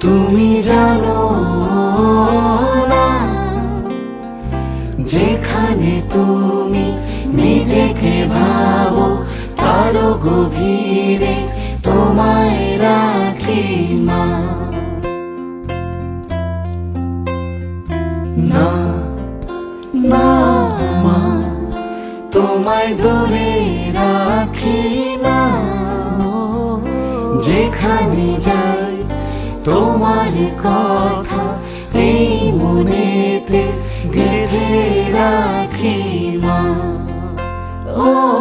তুমি জানো না যেখানে তুমি নিজেকে ভাবো, তারও গভীরে তোমায় রাখি মা। না না মা, তোমায় দূরে রাখি না। যেখানে যাই তোমার কথা এই মনেতে গেঁথে রাখি মা। ও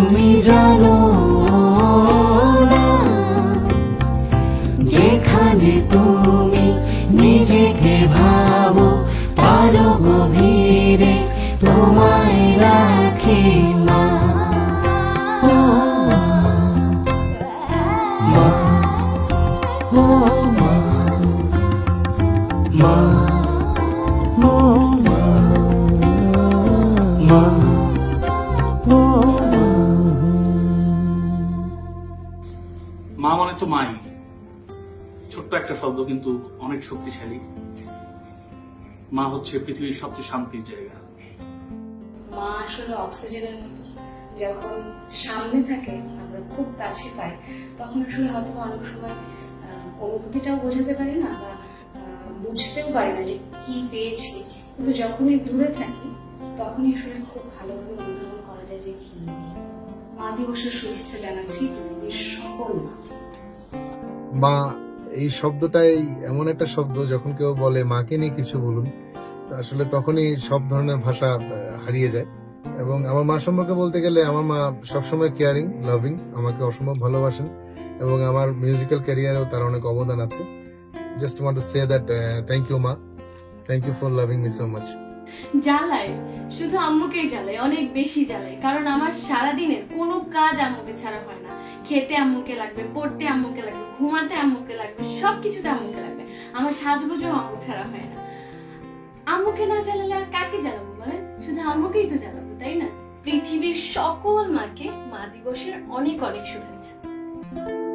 তুমি জানো যেখানে তুমি নিজেকে ভাবো পারো গভীরে তোমায় রাখি মা মা মা মা তো মাই। ছোট্ট একটা শব্দ কিন্তু অনেক শক্তিশালী। মা হচ্ছে পৃথিবীর সবচেয়ে শান্তির জায়গা। মা আসলে অক্সিজেনের যখন সামনে থাকে, আমরা খুব কাছে পাই, তখন আসলে হয়তো অনেক সময় অনুভূতিটাও বোঝাতে পারি না বা বুঝতেও পারি না যে কি পেয়েছি। কিন্তু যখনই দূরে থাকি, তখনই আসলে খুব ভালোভাবে অনুধাবন করা যায় যে কি মা দিবসের শুভেচ্ছা জানাচ্ছি পৃথিবীর সকল মা মা, এই শব্দটাই এমন একটা শব্দ যখন কেউ বলে, মাকে নিয়ে কিছু বলুন আসলে তখনই সব ধরনের ভাষা হারিয়ে যায়। এবং আমার মা সম্পর্কে বলতে গেলে, আমার মা সবসময় কেয়ারিং লাভিং আমাকে অসম্ভব ভালোবাসেন এবং আমার মিউজিক্যাল ক্যারিয়ারেও তার অনেক অবদান আছে। Just want to say that thank you মা। Thank you for loving me so much জ্বালায়, শুধু আম্মুকেই জ্বালায়, অনেক বেশি জ্বালায়। কারণ আমার সারাদিনের কোনো কাজ আম্মুকে ছাড়া হয় না। খেতে আম্মুকে লাগবে, পড়তে আম্মুকে লাগবে, ঘুমাতে আম্মুকে লাগবে, সবকিছুতে আম্মুকে লাগবে। আমার সাজগোজও আম্মু ছাড়া হয় না। আম্মুকে না জ্বালালে আর কাকে জ্বালাবো বলেন? শুধু আম্মুকেই তো জ্বালাবো, তাই না? পৃথিবীর সকল মাকে মা দিবসের অনেক অনেক শুভেচ্ছা।